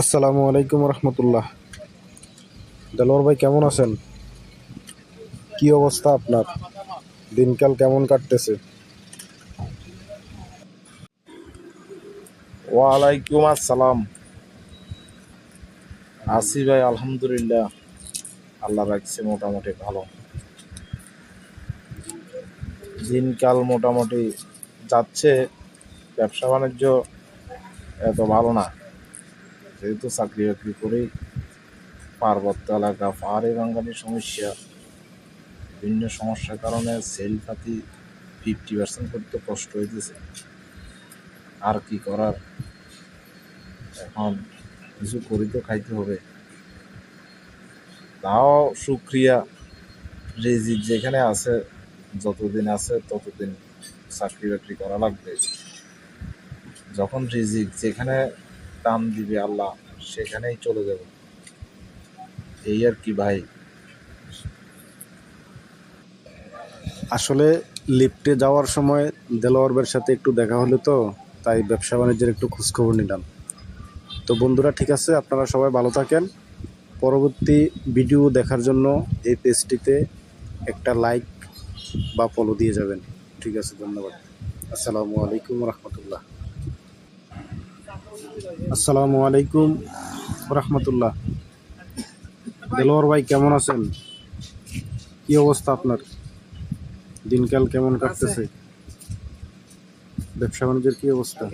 আসসালামু আলাইকুম রহমতুল্লাহ। দেলোয়ার ভাই, কেমন আছেন? কি অবস্থা আপনার? দিনকাল কেমন কাটতেছে? ওয়ালাইকুম আসসালাম। আসি ভাই, আলহামদুলিল্লাহ। আল্লাহ রাখছে, মোটামুটি ভালো। দিনকাল মোটামুটি যাচ্ছে ব্যবসা বাণিজ্য এত ভালো না। যেহেতু চাকরি বাকরি করেই পার্বত্য এলাকা, পাহাড়ি বাঙ্গালির সমস্যা, বিভিন্ন সমস্যার কারণে সেল পাতি ফিফটি পার্সেন্ট করতে কষ্ট হইতেছে। আর কি করার? এখন কিছু করি তো খাইতে হবে। তাও সুক্রিয়া, রিজিক যেখানে আছে, যতদিন আছে ততদিন চাকরি বাকরি করা লাগবে। যখন রিজিক যেখানে টান দিবে আল্লাহ, সেখানেই চলে যাব। এই আর কি ভাই? আসলে লিফটে যাওয়ার সময় দেলোয়ার ভাইয়ের সাথে একটু দেখা হলো তো, তাই ব্যবসা বাণিজ্যের একটু খোঁজখবর নিলাম। তো বন্ধুরা, ঠিক আছে, আপনারা সবাই ভালো থাকেন। পরবর্তী ভিডিও দেখার জন্য এই পেজটিতে একটা লাইক বা ফলো দিয়ে যাবেন। ঠিক আছে, ধন্যবাদ। আসসালামু আলাইকুম রহমতুল্লাহ। আসসালামু আলাইকুম রহমতুল্লাহ। দেলোয়ার ভাই, কেমন আছেন? কি অবস্থা আপনার? দিনকাল কেমন কাটতেছে? ব্যবসা বাণিজ্যের কি অবস্থা?